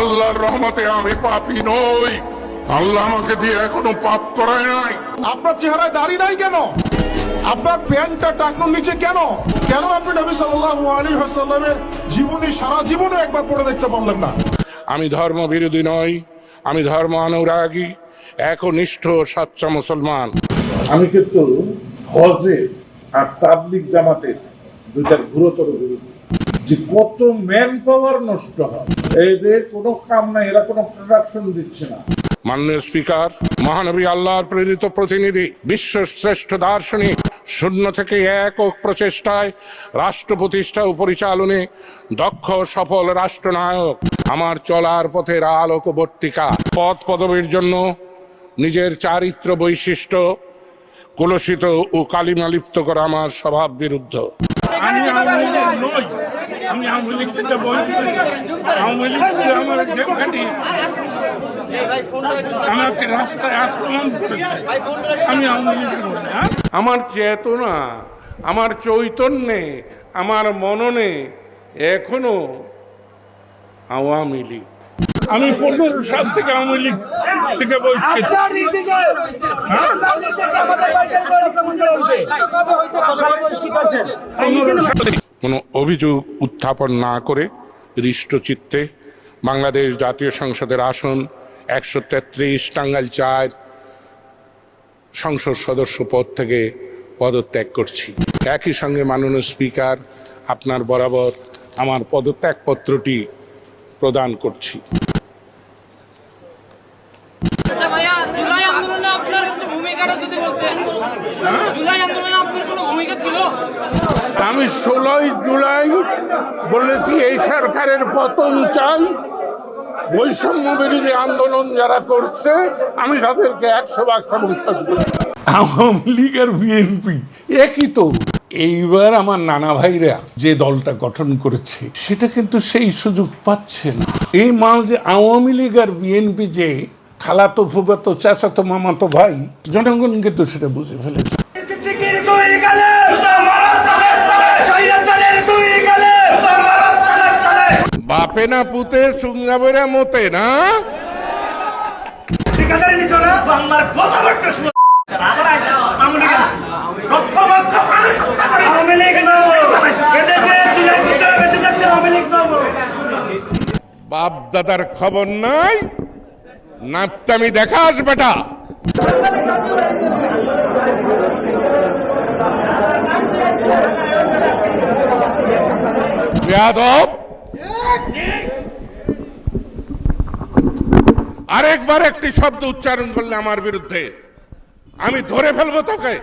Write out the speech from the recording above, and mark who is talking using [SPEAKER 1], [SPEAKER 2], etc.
[SPEAKER 1] আল্লাহর রহমতে আমি পাপি নই। আল্লাহ আমাকে দিয়ে এখনও পাপ করায় নাই।
[SPEAKER 2] আপনার চেহারায় দাড়ি নাই কেন? আপনার প্যান্টটা টাকনোর নিচে কেন? কেন আপনি নবী সাল্লাল্লাহু আলাইহি ওয়াসাল্লামের জীবনী সারা জীবনে একবার পড়ে দেখতে পারলেন না?
[SPEAKER 1] আমি ধর্ম বিরোধী নই আমি ধর্ম অনুরাগী একনিষ্ঠ সাচ্চা মুসলমান।
[SPEAKER 3] আমি কিন্তু হজে আর তাবলিক জামাতের দুইটার গুরুতর বিরোধী। যে কত ম্যান পাওয়ার নষ্ট হয়। যে কোনো কাম নাই এরা কোনো প্রোডাকশন দিচ্ছে না।
[SPEAKER 1] মাননীয় স্পিকার মহানবী আল্লাহর প্রেরিত প্রতিনিধি বিশ্ব শ্রেষ্ঠ দার্শনিক শূন্য থেকে একক প্রচেষ্টায় রাষ্ট্র প্রতিষ্ঠা ও পরিচালনে দক্ষ সফল রাষ্ট্রনায়ক আমার চলার পথের আলোকবর্তিকা পথ পদবীর জন্য নিজের চারিত্র বৈশিষ্ট্য কলুষিত ও কালিমালিপ্ত করা আমার স্বভাব বিরুদ্ধ
[SPEAKER 4] আমি আমি আওয়ামী লীগ থেকে বঞ্চিত। আওয়ামী লীগ আমার গেম কাটি আমাকে রাস্তায় আক্রমণ করেছে। আমি আওয়ামী লীগ নই হ্যাঁ?
[SPEAKER 1] আমার চেতনা আমার চৈতন্যে আমার মননে এখনও আওয়ামী লীগ।
[SPEAKER 4] আমি পনেরো সাল থেকে আওয়ামী লীগ থেকে বলছি
[SPEAKER 5] করেছেন
[SPEAKER 4] পনেরো সালে
[SPEAKER 1] কোনো অভিযোগ উত্থাপন না করে হৃষ্টচিত্তে বাংলাদেশ জাতীয় সংসদের আসন একশো তেত্রিশ টাঙ্গাইল চার সংসদ সদস্য পদ থেকে পদত্যাগ করছি। একই সঙ্গে মাননীয় স্পিকার, আপনার বরাবর আমার পদত্যাগপত্রটি প্রদান করছি
[SPEAKER 6] আচ্ছা ভাইয়া জুলাই আন্দোলনে আপনার একটু ভূমিকাটা যদি বলতেন জুলাই আন্দোলনে আপনার কোনো ভূমিকা ছিল
[SPEAKER 1] আমি ষোলোই জুলাই বলেছি, এই সরকারের পতন চাই। বৈষম্য বিরোধী আন্দোলন যারা করছে, আমি তাদেরকে একশো ভাগ করি।
[SPEAKER 7] আওয়ামী লীগ আর বিএনপি একই তো এইবার আমার নানা ভাইরা যে দলটা গঠন করেছে, সেটা কিন্তু সেই সুযোগ পাচ্ছে না। এই মাল যে আওয়ামী লীগ আর বিএনপি যে খালাতো ফুগাতো চাচাতো মামাতো ভাই, জনগণ কিন্তু সেটা বুঝে ফেলেছে।
[SPEAKER 5] বেঁচে থাকতে আওয়ামী লীগ নয়।
[SPEAKER 1] বাপ দাদার খবর নাই। নাপতামি দেখাস বেটা। বেয়াদব। আরেকবার একটি শব্দ উচ্চারণ করলে আমার বিরুদ্ধে। আমি ধরে ফেলব তোকে।